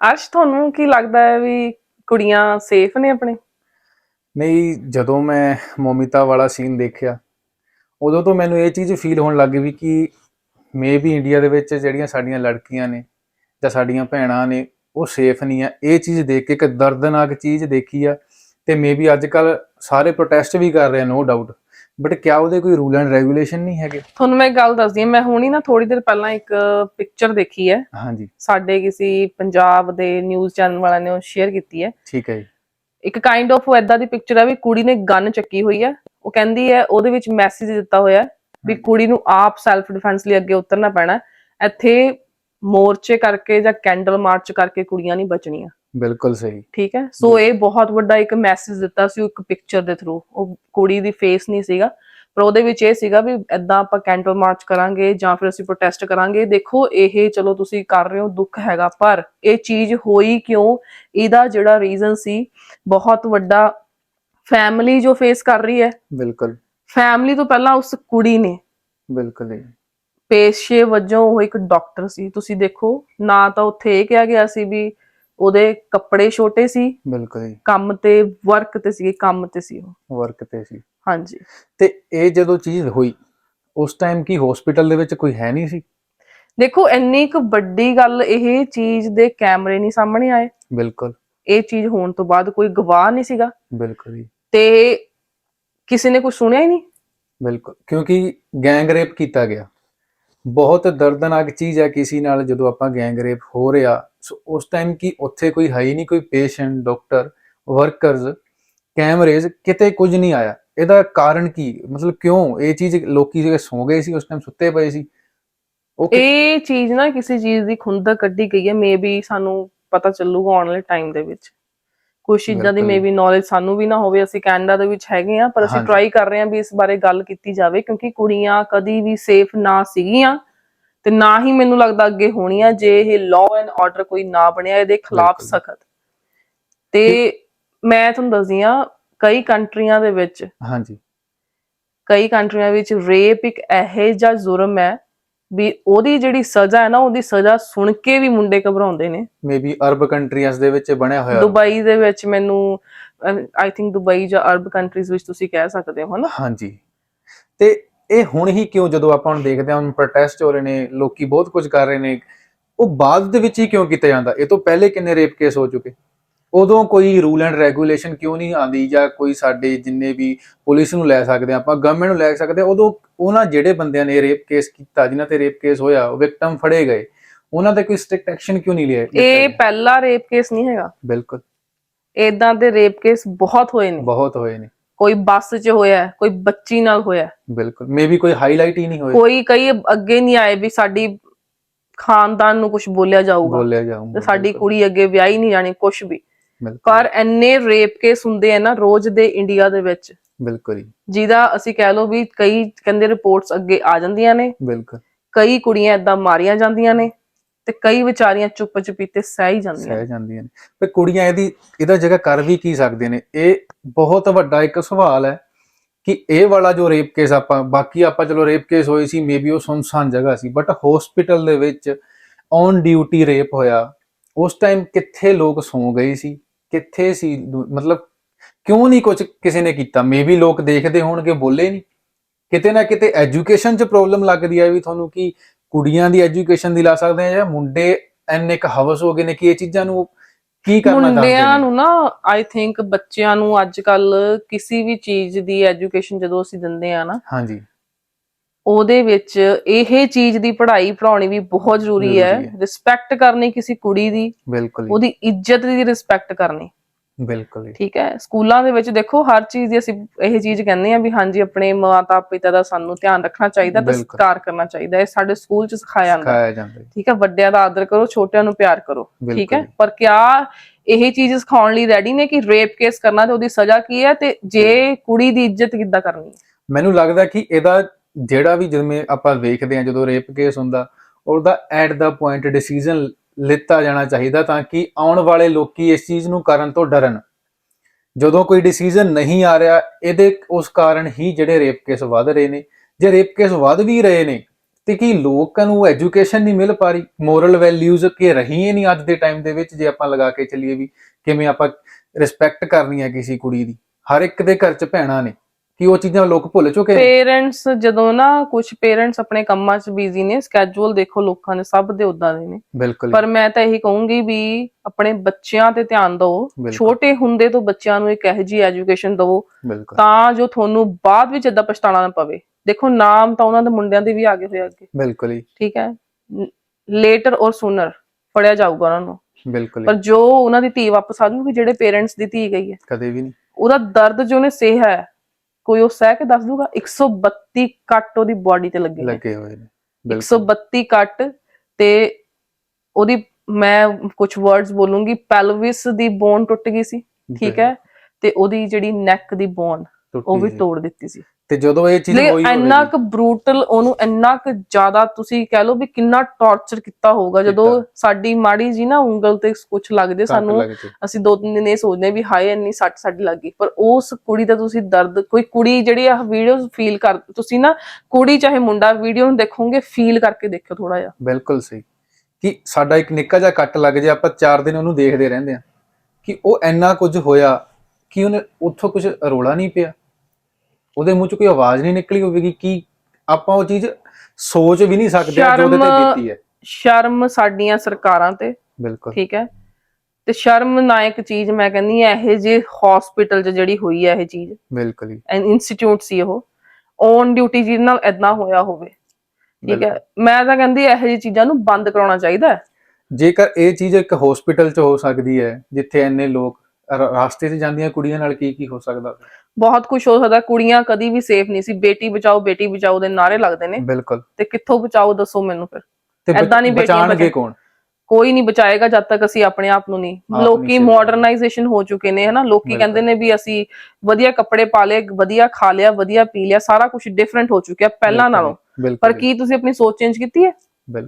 ਅਰਸ਼, ਤੁਹਾਨੂੰ ਕੀ ਲੱਗਦਾ ਹੈ ਵੀ ਕੁੜੀਆਂ ਸੇਫ ਨੇ ਆਪਣੇ? ਨਹੀਂ, ਜਦੋਂ ਮੈਂ ਮੋਮਿਤਾ ਵਾਲਾ ਸੀਨ ਦੇਖਿਆ, ਉਦੋਂ ਤੋਂ ਮੈਨੂੰ ਇਹ ਚੀਜ਼ ਫੀਲ ਹੋਣ ਲੱਗ ਗਈ ਵੀ ਕਿ ਮੇ ਵੀ ਇੰਡੀਆ ਦੇ ਵਿੱਚ ਜਿਹੜੀਆਂ ਸਾਡੀਆਂ ਲੜਕੀਆਂ ਨੇ ਜਾਂ ਸਾਡੀਆਂ ਭੈਣਾਂ ਨੇ, ਉਹ ਸੇਫ ਨਹੀਂ ਆ। ਇਹ ਚੀਜ਼ ਦੇਖ ਕੇ ਇੱਕ ਦਰਦਨਾਕ ਚੀਜ਼ ਦੇਖੀ ਆ ਤੇ ਮੇ ਵੀ ਅੱਜ ਕੱਲ ਸਾਰੇ ਪ੍ਰੋਟੈਸਟ ਵੀ ਕਰ ਰਹੇ ਆ ਨੋ ਡਾਊਟ ਬਟ ਕਿਆ ਉਹਦੇ ਕੋਈ ਰੂਲ ਐਂਡ ਰੈਗੂਲੇਸ਼ਨ ਨਹੀਂ ਹੈਗੇ? ਤੁਹਾਨੂੰ ਮੈਂ ਇੱਕ ਗੱਲ ਦੱਸਦੀ ਹਾਂ ਮੈਂ ਹੁਣੀ ਨਾ ਥੋੜੀ ਦੇਰ ਪਹਿਲਾਂ ਇੱਕ ਪਿਕਚਰ ਦੇਖੀ ਹੈ। ਹਾਂਜੀ। ਸਾਡੇ ਕਿਸੇ ਪੰਜਾਬ ਦੇ ਨਿਊਜ਼ ਚੈਨਲ ਵਾਲਿਆਂ ਨੇ ਉਹ ਸ਼ੇਅਰ ਕੀਤੀ ਹੈ। ਠੀਕ ਹੈ ਜੀ। ਇੱਕ ਕਾਈਂਡ ਆਫ ਐਦਾਂ ਦੀ ਪਿਕਚਰ ਹੈ ਵੀ ਕੁੜੀ ਨੇ ਗਨ ਚੱਕੀ ਹੋਈ ਹੈ। ਉਹ ਕਹਿੰਦੀ ਹੈ ਉਹਦੇ ਵਿੱਚ ਮੈਸੇਜ ਦਿੱਤਾ ਹੋਇਆ ਵੀ। ਕੁੜੀ ਨੂੰ ਆਪ ਸੈਲਫ ਡਿਫੈਂਸ ਲਈ ਅੱਗੇ ਉਤਰਨਾ ਪੈਣਾ। ਇੱਥੇ ਮੋਰਚੇ ਕਰਕੇ ਜਾਂ ਕੈਂਡਲ ਮਾਰਚ ਕਰਕੇ ਕੁੜੀਆਂ ਨਹੀਂ ਬਚਣੀਆਂ। ਬਿਲਕੁਲ ਸਹੀ। ਠੀਕ ਹੈ? ਸੋ ਇਹ ਬਹੁਤ ਵੱਡਾ ਇੱਕ ਮੈਸੇਜ ਦਿੱਤਾ ਸੀ ਇੱਕ ਪਿਕਚਰ ਦੇ ਥਰੂ ਉਹ ਕੁੜੀ ਦੀ ਫੇਸ ਨਹੀਂ ਸੀਗਾ ਪਰ ਉਹਦੇ ਵਿੱਚ ਇਹ ਸੀਗਾ ਵੀ ਐਦਾਂ ਆਪਾਂ ਕੈਂਡਲ ਮਾਰਚ ਕਰਾਂਗੇ ਜਾਂ ਫਿਰ ਅਸੀਂ ਪ੍ਰੋਟੈਸਟ ਕਰਾਂਗੇ। ਦੇਖੋ ਇਹ ਚਲੋ ਤੁਸੀਂ ਕਰ ਰਹੇ ਹੋ ਦੁੱਖ ਹੈਗਾ ਪਰ ਇਹ ਚੀਜ਼ ਹੋਈ ਕਿਉਂ? ਇਹਦਾ ਜਿਹੜਾ ਰੀਜ਼ਨ ਸੀ ਬਹੁਤ ਵੱਡਾ ਫੈਮਿਲੀ ਜੋ ਫੇਸ ਕਰ ਰਹੀ ਹੈ। ਬਿਲਕੁਲ। ਫੈਮਿਲੀ ਤੋਂ ਪਹਿਲਾਂ ਉਸ ਕੁੜੀ ਨੇ ਬਿਲਕੁਲ ਪੇਸ਼ੇ ਵਜੋਂ ਉਹ ਇੱਕ ਡਾਕਟਰ ਸੀ। ਤੁਸੀਂ ਦੇਖੋ ਨਾ ਤਾਂ ਉੱਥੇ ਇਹ ਕਿਹਾ ਗਿਆ ਸੀ ਵੀ ਉਹਦੇ ਕੱਪੜੇ ਛੋਟੇ ਸੀ ਬਿਲਕੁਲ ਜੀ। ਕੰਮ ਤੇ ਵਰਕ ਤੇ ਸੀ ਕੰਮ ਤੇ ਸੀ ਉਹ। ਵਰਕ ਤੇ ਸੀ। ਹਾਂਜੀ। ਤੇ ਇਹ ਜਦੋਂ ਚੀਜ਼ ਹੋਈ ਉਸ ਟਾਈਮ ਕੀ ਹਸਪੀਟਲ ਦੇ ਵਿੱਚ ਕੋਈ ਹੈ ਨਹੀਂ ਸੀ? ਦੇਖੋ ਇੰਨੀ ਕੁ ਵੱਡੀ ਗੱਲ ਇਹ ਚੀਜ਼ ਦੇ ਕੈਮਰੇ ਨਹੀਂ ਸਾਹਮਣੇ ਆਏ। ਬਿਲਕੁਲ। ਇਹ ਚੀਜ਼ ਹੋਣ ਤੋਂ ਬਾਅਦ ਕੋਈ ਗਵਾਹ ਨਹੀਂ ਸੀਗਾ। ਬਿਲਕੁਲ ਜੀ। ਤੇ ਕਿਸੇ ਨੇ ਕੁਝ ਸੁਣਿਆ ਹੀ ਨਹੀਂ। ਬਿਲਕੁਲ। ਕਿਉਂਕਿ ਗੈਂਗ ਰੇਪ ਕੀਤਾ ਗਿਆ। ਬਹੁਤ ਦਰਦਨਾਕ ਚੀਜ਼ ਹੈ ਕਿਸੇ ਨਾਲ ਜਦੋਂ ਆਪਾਂ ਗੈਂਗ ਰੇਪ ਹੋ ਰਿਹਾ। ਸੋ ਉਸ ਟਾਈਮ ਕੀ ਉੱਥੇ ਕੋਈ ਹੈ ਹੀ ਨਹੀਂ, ਕੋਈ ਪੇਸ਼ੈਂਟ ਡਾਕਟਰ ਵਰਕਰਸ ਕੈਮਰੇਜ਼ ਕਿਤੇ ਕੁਝ ਨਹੀਂ ਆਇਆ। ਇਹਦਾ ਕਾਰਨ ਕੀ? ਮਤਲਬ ਕਿਉਂ? ਇਹ ਚੀਜ਼ ਲੋਕੀ ਜਿਹੜੇ ਸੌ ਗਏ ਸੀ, ਉਸ ਟਾਈਮ ਸੁੱਤੇ ਪਏ ਸੀ। ਇਹ ਚੀਜ਼ ਨਾ ਕਿਸੇ ਚੀਜ਼ ਦੀ ਖੁੰਦਕ ਕੱਢੀ ਗਈ ਹੈ। ਮੇਬੀ ਸਾਨੂੰ ਪਤਾ ਚੱਲੂਗਾ ਆਉਣ ਵਾਲੇ ਟਾਈਮ ਦੇ ਵਿੱਚ। ਕੁਝ ਚੀਜ਼ਾਂ ਦੀ। ਮੇਬੀ ਨੌਲੇਜ ਸਾਨੂੰ ਵੀ ਨਾ ਹੋਵੇ ਅਸੀਂ ਕੈਨੇਡਾ ਦੇ ਵਿੱਚ ਹੈਗੇ ਆ ਪਰ ਅਸੀਂ। ਟਰਾਈ ਕਰ ਰਹੇ ਹਾਂ ਵੀ ਇਸ ਬਾਰੇ ਗੱਲ ਕੀਤੀ ਜਾਵੇ ਕਿਉਂਕਿ ਕੁੜੀਆਂ ਕਦੀ ਵੀ ਸੇਫ ਨਾ ਸੀਗੀਆਂ ਤੇ ਨਾ ਹੀ ਮੈਨੂੰ ਲੱਗਦਾ ਅੱਗੇ ਹੋਣੀਆਂ ਜੇ ਇਹ ਲਾਅ ਐਂਡ ਆਰਡਰ ਕੋਈ ਨਾ ਬਣਿਆ ਇਹਦੇ ਖਿਲਾਫ। ਸਖਤ ਤੇ ਮੈਂ ਤੁਹਾਨੂੰ ਦੱਸਦੀ ਆ ਕਈ ਕੰਟਰੀਆਂ ਦੇ ਵਿੱਚ ਹਾਂਜੀ ਕਈ ਕੰਟਰੀਆਂ ਵਿੱਚ ਰੇਪ ਇੱਕ ਇਹੋ ਜਿਹਾ ਜੁਰਮ ਹੈ ਵੀ ਉਹਦੀ ਜਿਹੜੀ ਸਜ਼ਾ ਹੈ ਨਾ ਉਹਦੀ ਸਜ਼ਾ ਸੁਣ ਕੇ ਵੀ ਮੁੰਡੇ ਘਬਰਾਉਂਦੇ ਨੇ। ਮੇਬੀ ਅਰਬ ਕੰਟਰੀਜ਼ ਦੇ ਵਿੱਚ ਬਣਿਆ ਹੋਇਆ। ਦੁਬਈ ਦੇ ਵਿੱਚ ਮੈਨੂੰ ਆਈ ਥਿੰਕ ਦੁਬਈ ਜਾਂ ਅਰਬ ਕੰਟਰੀਜ਼ ਵਿੱਚ ਤੁਸੀਂ ਕਹਿ ਸਕਦੇ ਹੋ ਹਨਾ? ਹਾਂਜੀ। ਤੇ ਇਹ ਹੁਣ ਹੀ ਕਿਉਂ ਜਦੋਂ ਆਪਾਂ ਹੁਣ ਦੇਖਦੇ ਹਾਂ ਪ੍ਰੋਟੈਸਟ ਹੋ ਰਹੇ ਨੇ ਲੋਕੀ ਬਹੁਤ ਕੁਝ ਕਰ ਰਹੇ ਨੇ ਉਹ ਬਾਅਦ ਦੇ ਵਿੱਚ ਹੀ ਕਿਉਂ ਕੀਤਾ ਜਾਂਦਾ? ਇਹ ਤੋਂ ਪਹਿਲੇ ਕਿੰਨੇ ਰੇਪ ਕੇਸ ਹੋ ਚੁੱਕੇ? ਉਦੋਂ ਕੋਈ ਰੂਲ ਐਂਡ ਰੈਗੂਲੇਸ਼ਨ ਕਿਉਂ ਨਹੀਂ ਆਂਦੀ ਜਾਂ ਕੋਈ ਸਾਡੇ ਜਿੰਨੇ ਵੀ ਪੁਲਿਸ ਨੂੰ ਲੈ ਸਕਦੇ ਆਪਾਂ ਗਵਰਨਮੈਂਟ ਨੂੰ ਲੈ ਸਕਦੇ ਉਦੋਂ ਉਹਨਾਂ ਜਿਹੜੇ ਬੰਦਿਆਂ ਨੇ ਰੇਪ ਕੇਸ ਕੀਤਾ ਜਿਨ੍ਹਾਂ ਤੇ ਰੇਪ ਕੇਸ ਹੋਇਆ ਉਹ ਵਿਕਟਮ ਫੜੇ ਗਏ। ਉਹਨਾਂ ਤੇ ਕੋਈ ਸਟ੍ਰਿਕਟ ਐਕਸ਼ਨ ਕਿਉਂ ਨਹੀਂ ਲਿਆ ਇਹ? ਪਹਿਲਾ ਰੇਪ ਕੇਸ ਨਹੀਂ ਹੈਗਾ। ਬਿਲਕੁਲ। ਇਦਾਂ ਦੇ ਰੇਪ ਕੇਸ ਬਹੁਤ ਹੋਏ ਨੇ। ਬਹੁਤ ਹੋਏ ਨੇ। ਕੋਈ ਬੱਸ 'ਚ ਹੋਇਆ ਕੋਈ ਬੱਚੀ ਨਾਲ ਹੋਇਆ। ਬਿਲਕੁਲ। ਮੇਬੀ ਕੋਈ ਹਾਈਲਾਈਟ ਹੀ ਨਹੀਂ ਹੋਏ। ਕੋਈ ਕਈ ਅੱਗੇ ਨਹੀਂ ਆਏ ਵੀ ਸਾਡੀ ਖਾਨਦਾਨ ਨੂੰ ਕੁਝ ਬੋਲਿਆ ਜਾਊਗਾ। ਬੋਲਿਆ ਜਾਊਗਾ ਸਾਡੀ ਕੁੜੀ ਅੱਗੇ ਵਿਆਹੀ ਨਹੀਂ ਜਾਣੀ ਕੁਝ ਵੀ। ਪਰ ਇੰਨੇ ਰੇਪ ਕੇਸ ਹੁੰਦੇ ਆ ਨਾ ਰੋਜ਼ ਦੇ ਇੰਡੀਆ ਦੇ ਵਿੱਚ। ਬਿਲਕੁਲ ਜੀ, ਜਿਹਦਾ ਅਸੀਂ ਕਹਿ ਲਓ ਵੀ ਕਈ ਕਹਿੰਦੇ ਰਿਪੋਰਟਸ ਅੱਗੇ ਆ ਜਾਂਦੀਆਂ ਨੇ। ਬਿਲਕੁਲ। ਕਈ ਕੁੜੀਆਂ ਏਦਾਂ ਮਾਰੀਆਂ ਜਾਂਦੀਆਂ ਨੇ ਤੇ ਕਈ ਵਿਚਾਰੀਆਂ ਚੁੱਪ ਚੁਪੀਤੇ ਸਹਿ ਹੀ ਜਾਂਦੀਆਂ ਸਹਿ ਜਾਂਦੀਆਂ ਨੇ। ਪਰ ਕੁੜੀਆਂ ਇਹਦੀ ਇਹਦਾ ਜਗ੍ਹਾ ਕਰ ਵੀ ਕੀ ਸਕਦੇ ਨੇ? ਇਹ ਬਹੁਤ ਵੱਡਾ ਇੱਕ ਸਵਾਲ ਹੈ ਕਿ ਇਹ ਵਾਲਾ ਜੋ ਰੇਪ ਕੇਸ ਆਪਾਂ ਬਾਕੀ ਆਪਾਂ ਚਲੋ ਰੇਪ ਕੇਸ ਹੋਈ ਸੀ ਮੇਬੀ ਉਹ ਸੁਨਸਾਨ ਜਗ੍ਹਾ ਸੀ ਬਟ ਹਸਪੀਟਲ ਦੇ ਵਿੱਚ ਔਨ ਡਿਊਟੀ ਰੇਪ ਹੋਇਆ। ਉਸ ਟਾਈਮ ਕਿੱਥੇ ਲੋਕ ਸੌ ਗਏ ਸੀ? ਕਿੱਥੇ ਸੀ? ਮਤਲਬ ਕਿਉਂ ਨਹੀਂ ਕੁਝ ਕਿਸੇ ਨੇ ਕੀਤਾ? ਮੇਬੀ ਲੋਕ ਦੇਖਦੇ ਹੋਣਗੇ ਬੋਲੇ ਨਹੀਂ। ਕਿਤੇ ਨਾ ਕਿਤੇ ਐਜੂਕੇਸ਼ਨ 'ਚ ਪ੍ਰੋਬਲਮ ਲੱਗਦੀ ਹੈ ਵੀ ਤੁਹਾਨੂੰ ਕਿ ਕੁੜੀਆਂ ਦੀ ਐਜੂਕੇਸ਼ਨ ਦਿਲਾ ਸਕਦੇ ਆ ਜਾਂ ਮੁੰਡੇ ਇੰਨੇ ਕ ਹਵਸ ਹੋ ਗਏ ਨੇ ਕਿ ਇਹ ਚੀਜ਼ਾਂ ਨੂੰ ਕੀ ਕਰਨਾ ਚਾਹੁੰਦੇ ਮੁੰਡਿਆਂ ਨੇ ਨੂੰ ਨਾ ਆਈ ਥਿੰਕ ਬੱਚਿਆਂ ਨੂੰ ਅੱਜ ਕੱਲ ਕਿਸੇ ਵੀ ਚੀਜ਼ ਦੀ ਐਜੂਕੇਸ਼ਨ ਜਦੋਂ ਅਸੀਂ ਦਿੰਦੇ ਆ ਨਾ ਹਾਂਜੀ। ਉਹਦੇ ਵਿੱਚ ਇਹ ਚੀਜ਼ ਦੀ ਪੜ੍ਹਾਈ ਪੜਾਉਣੀ ਵੀ ਬਹੁਤ ਜ਼ਰੂਰੀ ਹੈ। ਰਿਸਪੈਕਟ ਕਰਨੀ ਕਿਸੇ ਕੁੜੀ ਦੀ ਬਿਲਕੁਲ ਉਹਦੀ ਇੱਜ਼ਤ ਦੀ ਰਿਸਪੈਕਟ ਕਰਨੀ। ਬਿਲਕੁਲ ਠੀਕ ਹੈ? ਸਕੂਲਾਂ ਦੇ ਵਿੱਚ ਦੇਖੋ ਹਰ ਚੀਜ਼ ਦੀ ਅਸੀਂ ਇਹ ਚੀਜ਼ ਕਹਿੰਦੇ ਆ ਵੀ ਹਾਂਜੀ ਆਪਣੇ ਮਾਤਾ ਪਿਤਾ ਦਾ ਸਾਨੂੰ ਧਿਆਨ ਰੱਖਣਾ ਚਾਹੀਦਾ ਤੇ। ਸਤਿਕਾਰ ਕਰਨਾ ਚਾਹੀਦਾ। ਇਹ ਸਾਡੇ ਸਕੂਲ 'ਚ ਸਿਖਾਇਆ ਜਾਂਦਾ। ਸਿਖਾਇਆ ਜਾਂਦਾ ਜੀ, ਠੀਕ ਹੈ? ਵੱਡਿਆਂ ਦਾ ਆਦਰ ਕਰੋ ਛੋਟਿਆਂ ਨੂੰ ਪਿਆਰ ਕਰੋ। ਠੀਕ ਹੈ? ਪਰ ਕਿਆ ਇਹ ਚੀਜ਼ ਸਿਖਾਉਣ ਲਈ ਰੈਡੀ ਨੇ ਕਿ ਰੇਪ ਕੇਸ ਕਰਨਾ ਤੇ ਉਹਦੀ ਸਜ਼ਾ ਕੀ ਹੈ ਤੇ ਜੇ ਕੁੜੀ ਦੀ ਇੱਜ਼ਤ ਕਿੱਦਾਂ ਕਰਨੀ ਹੈ? ਮੈਨੂੰ ਲੱਗਦਾ ਕਿ ਇਹਦਾ ਜਿਹੜਾ ਵੀ ਜਿਵੇਂ ਆਪਾਂ ਵੇਖਦੇ ਹਾਂ ਜਦੋਂ ਰੇਪ ਕੇਸ ਹੁੰਦਾ, ਉਹਦਾ ਐਟ ਦਾ ਪੁਆਇੰਟ ਡਿਸੀਜਨ ਲਿੱਤਾ ਜਾਣਾ ਚਾਹੀਦਾ ਤਾਂ ਕਿ ਆਉਣ ਵਾਲੇ ਲੋਕੀ ਇਸ ਚੀਜ਼ ਨੂੰ ਕਰਨ ਤੋਂ ਡਰਨ। ਜਦੋਂ ਕੋਈ ਡਿਸੀਜਨ ਨਹੀਂ ਆ ਰਿਹਾ, ਇਹਦੇ ਉਸ ਕਾਰਨ ਹੀ ਜਿਹੜੇ ਰੇਪ ਕੇਸ ਵੱਧ ਰਹੇ ਨੇ। ਜੇ ਰੇਪ ਕੇਸ ਵੱਧ ਵੀ ਰਹੇ ਨੇ, ਤੇ ਕੀ ਲੋਕਾਂ ਨੂੰ ਐਜੂਕੇਸ਼ਨ ਨਹੀਂ ਮਿਲ ਪਾ ਰਹੀ? ਮੋਰਲ ਵੈਲਿਊਜ਼ ਕਿ ਰਹੀ ਨਹੀਂ ਅੱਜ ਦੇ ਟਾਈਮ ਦੇ ਵਿੱਚ, ਜੇ ਆਪਾਂ ਲਗਾ ਕੇ ਚੱਲੀਏ ਵੀ ਕਿਵੇਂ ਆਪਾਂ ਰਿਸਪੈਕਟ ਕਰਨੀ ਹੈ ਕਿਸੇ ਕੁੜੀ ਦੀ। ਹਰ ਇੱਕ ਦੇ ਘਰ 'ਚ ਭੈਣਾਂ ਨੇ। ਕੀ ਉਹ ਚੀਜ਼ਾਂ ਲੋਕ ਭੁੱਲ ਚੁੱਕੇ ਨੇ? ਪੇਰੈਂਟਸ ਜਦੋਂ ਨਾ ਕੁਝ ਪੇਰੈਂਟਸ ਆਪਣੇ ਕੰਮਾਂ 'ਚ ਬਿਜ਼ੀ ਨੇ ਸਕੇਜੂਲ ਦੇਖੋ ਲੋਕਾਂ ਦੇ ਸਭ ਦੇ ਉਦਾਂ ਦੇ ਨੇ। ਬਿਲਕੁਲ। ਪਰ ਮੈਂ ਤਾਂ ਇਹੀ ਕਹੂੰਗੀ ਵੀ ਆਪਣੇ ਬੱਚਿਆਂ ਤੇ ਧਿਆਨ ਦਿਓ। ਛੋਟੇ ਹੁੰਦੇ ਤੋਂ ਬੱਚਿਆਂ ਨੂੰ ਇੱਕ ਇਹੋ ਜਿਹੀ ਐਜੂਕੇਸ਼ਨ ਦਿਓ ਤਾਂ ਜੋ ਤੁਹਾਨੂੰ ਬਾਅਦ ਵਿੱਚ ਏਦਾਂ ਪਛਤਾਣਾ ਨਾ ਪਵੇ। ਦੇਖੋ ਨਾਮ ਤਾਂ ਉਹਨਾਂ ਦੇ ਮੁੰਡਿਆਂ ਦੇ ਵੀ ਆਗੇ ਹੋਏ ਅੱਗੇ। ਬਿਲਕੁਲ ਹੀ ਠੀਕ ਹੈ? ਲੇਟਰ ਔਰ ਸੂਨਰ ਫੜਿਆ ਜਾਊਗਾ ਉਹਨਾਂ ਨੂੰ। ਬਿਲਕੁਲ ਪਰ। ਜੋ ਉਹਨਾਂ ਦੀ ਧੀ ਵਾਪਸ ਆ ਜੂਗੀ ਜਿਹੜੇ ਪੇਰੈਂਟਸ ਦੀ ਧੀ ਗਈ ਹੈ ਕਦੇ ਵੀ ਨਹੀਂ। ਉਹਦਾ ਦਰਦ ਜੋ ਉਹਨੇ ਸਹਿ ਹੈ ਕੋਈ ਉਹ ਸਹਿ ਕੇ ਦੱਸ ਦੂਗਾ 132 ਕੱਟ ਉਹਦੀ ਬਾਡੀ ਤੇ ਲੱਗੇ ਨੇ ਲੱਗੇ ਹੋਏ ਨੇ ਬਿਲਕੁਲ। 132 ਕੱਟ ਤੇ ਉਹਦੀ ਮੈਂ ਕੁਝ ਵਰਡਸ ਬੋਲੂੰਗੀ ਪੈਲਵਿਸ ਦੀ ਬੋਨ ਟੁੱਟ ਗਈ ਸੀ ਠੀਕ ਹੈ ਤੇ ਉਹਦੀ ਜਿਹੜੀ ਨੈਕ ਦੀ ਬੋਨ ਉਹ ਵੀ। ਤੋੜ ਦਿੱਤੀ ਸੀ। ਤੇ ਜਦੋਂ ਇਹ ਚੀਜ਼ ਹੋਈ ਲੇਕਿਨ ਇੰਨਾ ਕੁ ਬਰੂਟਲ ਉਹਨੂੰ ਇੰਨਾ ਕੁ ਜ਼ਿਆਦਾ ਤੁਸੀਂ ਕਹਿ ਲਓ ਵੀ ਕਿੰਨਾ ਟੌਰਚਰ ਕੀਤਾ ਹੋਊਗਾ। ਜਦੋਂ। ਸਾਡੀ ਮਾੜੀ ਜੀ ਨਾ ਉਂਗਲ ਤੇ ਕੁਝ ਲੱਗ ਜੇ ਸਾਨੂੰ ਅਸੀਂ ਦੋ ਤਿੰਨ ਦਿਨ ਇਹ ਸੋਚਦੇ ਵੀ ਹਾਏ ਇੰਨੀ ਸੱਟ ਸਾਡੀ ਲੱਗ ਗਈ। ਪਰ ਉਸ ਕੁੜੀ ਦਾ ਤੁਸੀਂ ਦਰਦ ਕੋਈ ਕੁੜੀ ਜਿਹੜੀ ਆ ਵੀਡੀਓਜ਼ ਫੀਲ ਕਰ ਤੁਸੀਂ ਨਾ ਕੁੜੀ ਚਾਹੇ ਮੁੰਡਾ ਵੀਡੀਓ ਨੂੰ ਦੇਖੋਗੇ ਫੀਲ ਕਰਕੇ ਦੇਖਿਓ ਥੋੜਾ ਜਿਹਾ। ਬਿਲਕੁਲ ਸਹੀ। ਕਿ ਸਾਡਾ ਇੱਕ ਨਿੱਕਾ ਜਿਹਾ ਕੱਟ ਲੱਗ ਜੇ ਆਪਾਂ 4 ਦਿਨ ਉਹਨੂੰ ਦੇਖਦੇ ਰਹਿੰਦੇ ਆ ਕਿ ਉਹ ਇੰਨਾ ਕੁਝ ਹੋਇਆ ਕਿ ਉਹਨੇ ਉੱਥੋਂ ਕੁਝ ਰੋਲਾ ਨਹੀਂ ਪਿਆ। ਉਹਦੇ ਮੂੰਹ ਚ ਕੋਈ ਆਵਾਜ਼ ਨਹੀਂ ਨਿਕਲੀ ਹੋਵੇਗੀ ਕਿ ਆਪਾਂ ਉਹ ਚੀਜ਼ ਸੋਚ ਵੀ ਨਹੀਂ ਸਕਦੇ ਜੋ ਉਹਦੇ ਤੇ ਬੀਤੀ ਹੈ। ਸ਼ਰਮ ਸਾਡੀਆਂ ਸਰਕਾਰਾਂ ਤੇ ਬਿਲਕੁਲ। ਠੀਕ ਹੈ? ਤੇ ਸ਼ਰਮ ਨਾਇਕ ਚੀਜ਼ ਮੈਂ ਕਹਿੰਦੀ ਆ ਇਹ ਜੇ ਹਸਪੀਟਲ 'ਚ ਜਿਹੜੀ ਹੋਈ ਹੈ ਇਹ ਚੀਜ਼। ਬਿਲਕੁਲ ਹੀ ਇੰਸਟੀਚਿਊਟ ਸੀ ਉਹ। ਔਨ ਡਿਊਟੀ ਜਿਹਦੇ ਨਾਲ ਇਦਾਂ ਹੋਇਆ ਹੋਵੇ। ਠੀਕ ਹੈ। ਮੈਂ ਤਾਂ ਕਹਿੰਦੀ ਇਹੋ ਜਿਹੀ ਚੀਜ਼ਾਂ ਨੂੰ ਬੰਦ ਕਰਾਉਣਾ ਚਾਹੀਦਾ। ਜੇਕਰ ਇਹ ਚੀਜ਼ ਇੱਕ ਹਸਪੀਟਲ 'ਚ ਹੋ ਸਕਦੀ ਹੈ ਜਿੱਥੇ ਇੰਨੇ ਲੋਕ ਰ- ਰਾਸਤੇ 'ਚ ਜਾਂਦੀਆਂ ਕੁੜੀਆਂ ਨਾਲ ਕੀ ਕੀ ਹੋ ਸਕਦਾ? ਬਹੁਤ ਕੁਝ ਹੋ ਸਕਦਾ ਕੁੜੀਆਂ ਕਦੀ ਵੀ ਸੇਫ ਨਹੀਂ ਸੀ। ਬੇਟੀ ਬਚਾਓ ਬੇਟੀ ਬਚਾਓ ਦੇ ਨਾਰੇ ਲੱਗਦੇ ਨੇ। ਬਿਲਕੁਲ। ਤੇ ਕਿੱਥੋਂ ਬਚਾਓ ਦੱਸੋ ਮੈਨੂੰ ਫਿਰ? ਤੇ ਬਚ- ਏਦਾਂ ਨਹੀਂ ਬੇਟੀਆਂ ਬਚਾਉਣਗੇ ਬਚਾ- ਕੌਣ? ਕੋਈ ਨਹੀਂ ਬਚਾਏਗਾ ਜਦ ਤੱਕ ਅਸੀਂ ਆਪਣੇ ਆਪ ਨੂੰ ਨਹੀਂ। ਨਹੀਂ ਲੋਕੀ ਸੇਫ ਮਾਡਰਨਾਈਜੇਸ਼ਨ ਹੋ ਚੁੱਕੇ ਨੇ ਹਨਾ? ਲੋਕੀ ਬਿਲਕੁਲ। ਕਹਿੰਦੇ ਨੇ ਵੀ ਅਸੀਂ ਵਧੀਆ ਕੱਪੜੇ ਪਾ ਲਏ ਵਧੀਆ ਖਾ ਲਿਆ ਵਧੀਆ ਪੀ ਲਿਆ ਸਾਰਾ ਕੁਝ ਡਿਫਰੈਂਟ ਹੋ ਚੁੱਕਿਆ ਪਹਿਲਾਂ ਬਿਲਕੁਲ ਨਾਲੋਂ। ਬਿਲਕੁਲ ਪਰ ਕੀ ਤੁਸੀਂ ਆਪਣੀ ਸੋਚ ਚੇਂਜ ਕੀਤੀ ਹੈ?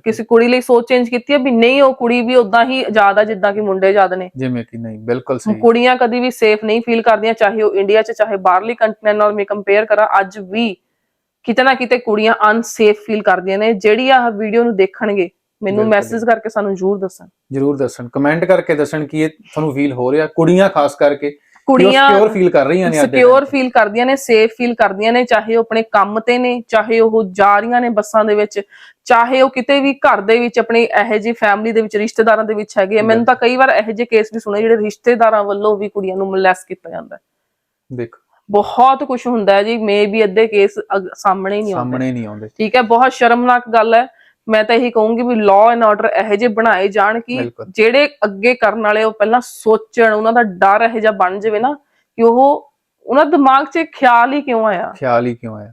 ਕਿਸੇ ਕੁੜੀ ਲਈ ਸੋਚ ਚੇਂਜ ਕੀਤੀ ਹੈ ਵੀ ਨਹੀਂ ਉਹ ਕੁੜੀ ਵੀ ਉਦਾਂ ਹੀ ਆਜ਼ਾਦ ਆ ਜਿੱਦਾਂ ਕਿ ਮੁੰਡੇ ਆਜ਼ਾਦ ਨੇ। ਜਿਵੇਂ ਕਿ ਨਹੀਂ ਬਿਲਕੁਲ ਸਹੀ। ਕੁੜੀਆਂ ਕਦੀ ਵੀ ਸੇਫ ਨਹੀਂ ਫੀਲ ਕਰਦੀਆਂ ਚਾਹੇ ਉਹ ਇੰਡੀਆ 'ਚ ਚਾਹੇ ਬਾਹਰਲੀ ਕੰਟਰੀਆਂ ਨਾਲ ਮੈਂ ਕੰਪੇਅਰ ਕਰਾਂ ਅੱਜ ਵੀ ਕਿਤੇ ਨਾ ਕਿਤੇ ਕੁੜੀਆਂ ਅਨਸੇਫ ਫੀਲ ਕਰਦੀਆਂ ਨੇ ਜਿਹੜੀ ਆਹ ਵੀਡੀਓ ਨੂੰ ਦੇਖਣਗੇ ਮੈਨੂੰ। ਮੈਸੇਜ ਕਰਕੇ ਸਾਨੂੰ ਜ਼ਰੂਰ ਦੱਸਣ। ਜਰੂਰ ਦੱਸਣ। ਕਮੈਂਟ ਕਰਕੇ ਦੱਸਣ ਕਿ ਇਹ ਤੁਹਾਨੂੰ ਫੀਲ ਹੋ ਰਿਹਾ ਕੁੜੀਆਂ ਖਾਸ ਕਰਕੇ ਕੁੜੀਆਂ ਸਿਕਿਉਰ ਫੀਲ ਕਰ ਰਹੀਆਂ ਨੇ ਸਿਕਿਉਰ। ਫੀਲ ਕਰਦੀਆਂ ਨੇ ਸੇਫ ਫੀਲ ਕਰਦੀਆਂ ਨੇ ਚਾਹੇ ਉਹ ਆਪਣੇ ਕੰਮ ਤੇ ਨੇ ਚਾਹੇ ਉਹ ਜਾ ਰਹੀਆਂ ਨੇ ਬੱਸਾਂ ਦੇ ਵਿੱਚ ਚਾਹੇ ਉਹ ਕਿਤੇ ਵੀ ਘਰ ਦੇ ਵਿੱਚ ਆਪਣੀ ਇਹੋ ਜਿਹੀ ਫੈਮਿਲੀ ਦੇ ਵਿੱਚ ਰਿਸ਼ਤੇਦਾਰਾਂ ਦੇ ਵਿੱਚ ਹੈਗੇ ਆ। ਮੈਨੂੰ ਤਾਂ ਕਈ ਵਾਰ ਇਹੋ ਜਿਹੇ ਕੇਸ ਵੀ ਸੁਣੇ ਜਿਹੜੇ ਰਿਸ਼ਤੇਦਾਰਾਂ ਵੱਲੋਂ ਵੀ ਕੁੜੀਆਂ ਨੂੰ ਮਲੈਸ ਕੀਤਾ ਜਾਂਦਾ ਹੈ। ਦੇਖੋ। ਬਹੁਤ ਕੁਝ ਹੁੰਦਾ ਹੈ ਜੀ ਮੇ ਵੀ ਅੱਧੇ ਕੇਸ ਸਾਹਮਣੇ ਨਹੀਂ ਆਉਂਦੇ। ਸਾਹਮਣੇ ਨਹੀਂ ਆਉਂਦੇ। ਠੀਕ ਹੈ ਬਹੁਤ ਸ਼ਰਮਨਾਕ ਗੱਲ ਹੈ। ਮੈਂ ਤਾਂ ਇਹੀ ਕਹੂੰਗੀ ਵੀ ਲਾਅ ਐਂਡ ਆਰਡਰ ਇਹੋ ਜਿਹੇ ਬਣਾਏ ਜਾਣ ਕਿ ਬਿਲਕੁਲ। ਜਿਹੜੇ ਅੱਗੇ ਕਰਨ ਵਾਲੇ ਉਹ ਪਹਿਲਾਂ ਸੋਚਣ ਉਹਨਾਂ ਦਾ ਡਰ ਇਹੋ ਜਿਹਾ ਬਣ ਜਾਵੇ ਨਾ ਕਿ ਉਹ ਉਹਨਾਂ ਦਿਮਾਗ 'ਚ ਇਹ ਖਿਆਲ ਹੀ ਕਿਉਂ ਆਇਆ? ਖਿਆਲ ਹੀ ਕਿਉਂ ਆਇਆ?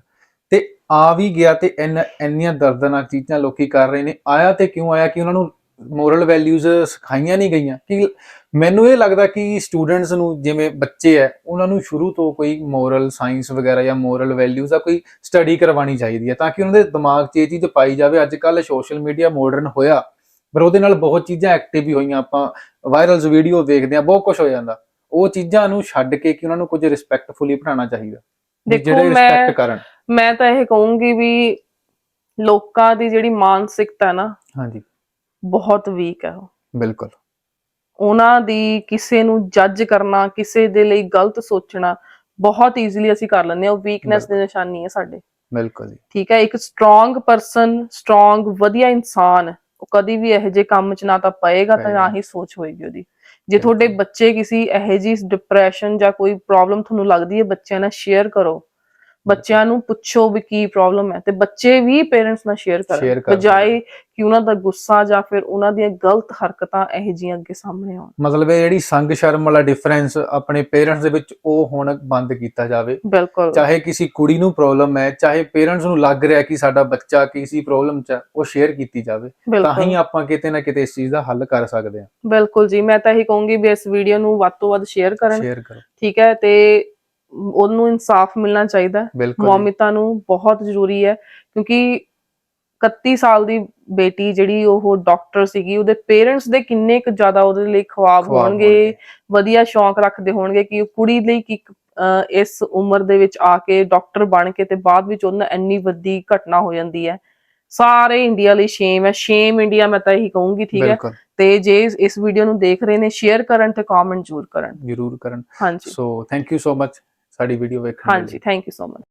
ਤੇ ਆ ਵੀ ਗਿਆ ਤੇ ਇੰਨ ਇੰਨੀਆਂ ਦਰਦਨਾਕ ਚੀਜ਼ਾਂ ਲੋਕੀ ਕਰ ਰਹੇ ਨੇ। ਆਇਆ ਤੇ ਕਿਉਂ ਆਇਆ ਕਿ ਉਹਨਾਂ ਨੂੰ ਮੋਰਲ ਵੈਲਿਊਜ਼ ਸਿਖਾਈਆਂ ਨਹੀਂ ਗਈਆਂ। ਕਿ ਮੈਨੂੰ ਇਹ ਲੱਗਦਾ ਕਿ ਸਟੂਡੈਂਟਸ ਨੂੰ ਜਿਵੇਂ ਬੱਚੇ ਐ ਉਹਨਾਂ ਨੂੰ ਸ਼ੁਰੂ ਤੋਂ ਕੋਈ ਮੋਰਲ ਸਾਇੰਸ ਵਗੈਰਾ ਜਾਂ ਮੋਰਲ ਵੈਲਿਊਜ਼ ਦਾ ਕੋਈ ਸਟੱਡੀ ਕਰਵਾਉਣੀ ਚਾਹੀਦੀ ਹੈ ਤਾਂ ਕਿ ਉਹਨਾਂ ਦੇ ਦਿਮਾਗ 'ਚ ਇਹ ਚੀਜ਼ ਪਾਈ ਜਾਵੇ। ਅੱਜ ਕੱਲ ਸੋਸ਼ਲ ਮੀਡੀਆ ਮਾਡਰਨ ਹੋਇਆ ਪਰ ਉਹਦੇ ਨਾਲ ਬਹੁਤ ਚੀਜ਼ਾਂ ਐਕਟਿਵ ਵੀ ਹੋਈਆਂ। ਆਪਾਂ ਵਾਇਰਲਸ ਵੀਡੀਓ ਦੇਖਦੇ ਆ ਬਹੁਤ ਕੁਝ ਹੋ ਜਾਂਦਾ। ਉਹ ਚੀਜ਼ਾਂ ਨੂੰ ਛੱਡ ਕੇ ਕਿ ਉਹਨਾਂ ਨੂੰ ਕੁਝ ਰਿਸਪੈਕਟਫੁਲੀ ਪੜਾਉਣਾ ਚਾਹੀਦਾ। ਜਿਹੜੇ ਰਿਸਪੈਕਟ ਕਰਨ। ਮੈਂ ਤਾਂ ਇਹ ਕਹੂੰਗੀ ਵੀ ਲੋਕਾਂ ਦੀ ਜਿਹੜੀ ਮਾਨਸਿਕਤਾ ਨਾ ਹਾਂਜੀ। ਬਹੁਤ ਵੀਕ ਹੈ ਉਹ। ਬਿਲਕੁਲ। ਉਹਨਾਂ ਦੀ ਕਿਸੇ ਨੂੰ ਜੱਜ ਕਰਨਾ ਕਿਸੇ ਦੇ ਲਈ ਗਲਤ ਸੋਚਣਾ ਬਹੁਤ ਈਜ਼ੀਲੀ ਅਸੀਂ ਕਰ ਲੈਂਦੇ ਹਾਂ। ਉਹ ਵੀਕਨੈਸ ਦੀ ਨਿਸ਼ਾਨੀ ਹੈ ਸਾਡੇ। ਬਿਲਕੁਲ ਜੀ। ਠੀਕ ਹੈ ਇੱਕ ਸਟਰੋਂਗ ਪਰਸਨ ਸਟਰੋਂਗ ਵਧੀਆ ਇਨਸਾਨ ਉਹ ਕਦੀ ਵੀ ਇਹੋ ਜਿਹੇ ਕੰਮ 'ਚ ਨਾ ਤਾਂ ਪਏਗਾ ਤਾਂ ਨਾ। ਹੀ ਸੋਚ ਹੋਏਗੀ ਉਹਦੀ। ਜੇ ਤੁਹਾਡੇ ਬੱਚੇ ਕਿਸੇ ਇਹੋ ਜਿਹੀ ਡਿਪਰੈਸ਼ਨ ਜਾਂ ਕੋਈ ਪ੍ਰੋਬਲਮ ਤੁਹਾਨੂੰ ਲੱਗਦੀ ਹੈ ਬੱਚਿਆਂ ਨਾਲ ਸ਼ੇਅਰ ਕਰੋ। ਬੱਚਿਆਂ ਨੂੰ ਪੁੱਛੋ ਵੀ ਕੀ ਪ੍ਰੋਬਲਮ ਹੈ ਤੇ ਬੱਚੇ ਵੀ ਪੇਰੈਂਟਸ ਨਾਲ ਸ਼ੇਅਰ ਕਰਨ ਕਰ ਬਜਾਏ ਕਿ ਉਹਨਾਂ ਦਾ ਗੁੱਸਾ ਜਾਂ ਫਿਰ ਉਹਨਾਂ ਦੀਆਂ ਗਲਤ ਹਰਕਤਾਂ ਇਹੋ ਜਿਹੀਆਂ ਅੱਗੇ ਸਾਹਮਣੇ ਆਉਣ। ਮਤਲਬ ਇਹ ਜਿਹੜੀ ਸੰਗ ਸ਼ਰਮ ਵਾਲਾ ਡਿਫਰੈਂਸ ਆਪਣੇ ਪੇਰੈਂਟਸ ਦੇ ਵਿੱਚ ਉਹ ਹੁਣ ਬੰਦ ਕੀਤਾ ਜਾਵੇ। ਬਿਲਕੁਲ। ਚਾਹੇ ਕਿਸੇ ਕੁੜੀ ਨੂੰ ਪ੍ਰੋਬਲਮ ਹੈ ਚਾਹੇ ਪੇਰੈਂਟਸ ਨੂੰ ਲੱਗ ਰਿਹਾ ਕਿ ਸਾਡਾ ਬੱਚਾ ਕਿਸੇ ਪ੍ਰੋਬਲਮ 'ਚ ਉਹ ਸ਼ੇਅਰ ਕੀਤੀ ਜਾਵੇ। ਤਾਂ ਹੀ ਆਪਾਂ ਕਿਤੇ ਨਾ ਕਿਤੇ ਇਸ ਚੀਜ਼ ਦਾ ਹੱਲ ਕਰ ਸਕਦੇ ਹਾਂ। ਬਿਲਕੁਲ ਜੀ ਮੈਂ ਤਾਂ ਇਹੀ ਕਹੂੰਗੀ ਵੀ ਇਸ ਵੀਡੀਓ ਨੂੰ ਵੱਧ ਤੋਂ ਵੱਧ ਸ਼ੇਅਰ ਕਰਨ। ਸ਼ੇਅਰ ਕਰੋ। ਠੀਕ ਹੈ ਤੇ ਉਹਨੂੰ ਇਨਸਾਫ ਮਿਲਣਾ ਚਾਹੀਦਾ ਮੌਮਿਤਾ ਨੂੰ ਬਹੁਤ ਜ਼ਰੂਰੀ ਹੈ ਕਿਉਂਕਿ 31 ਸਾਲ ਦੀ ਬੇਟੀ ਜਿਹੜੀ ਉਹ ਡਾਕਟਰ ਸੀਗੀ ਉਹਦੇ ਪੇਰੈਂਟਸ ਦੇ ਕਿੰਨੇ ਕੁ ਜ਼ਿਆਦਾ ਉਹਦੇ ਲਈ ਖੁਆਬ ਹੋਣਗੇ। ਵਧੀਆ ਸ਼ੌਂਕ ਰੱਖਦੇ ਹੋਣਗੇ ਕਿ ਉਹ ਕੁੜੀ ਲਈ ਕੀ ਇਸ ਉਮਰ ਦੇ ਵਿੱਚ ਆ ਕੇ ਡਾਕਟਰ ਬਣ ਕੇ ਤੇ ਬਾਅਦ ਵਿੱਚ ਉਹਨਾਂ ਇੰਨੀ ਵੱਡੀ ਘਟਨਾ ਹੋ ਜਾਂਦੀ ਹੈ। ਸਾਰੇ ਇੰਡੀਆ ਲਈ ਸ਼ੇਮ ਹੈ। ਸ਼ੇਮ ਇੰਡੀਆ ਮੈਂ ਤਾਂ ਇਹੀ ਕਹੂੰਗੀ ਠੀਕ ਹੈ। ਤੇ ਜੇ ਇਸ ਵੀਡੀਓ ਨੂੰ ਦੇਖ ਰਹੇ ਨੇ ਸ਼ੇਅਰ ਕਰਨ ਤੇ ਕਮੈਂਟ ਜ਼ਰੂਰ ਕਰਨ। ਜ਼ਰੂਰ ਕਰਨ। ਹਾਂਜੀ। So thank you so much ਸਾਡੀ ਵੀਡੀਓ ਵੇਖਣ ਲਈ। ਹਾਂਜੀ ਥੈਂਕ ਯੂ ਸੋ ਮਚ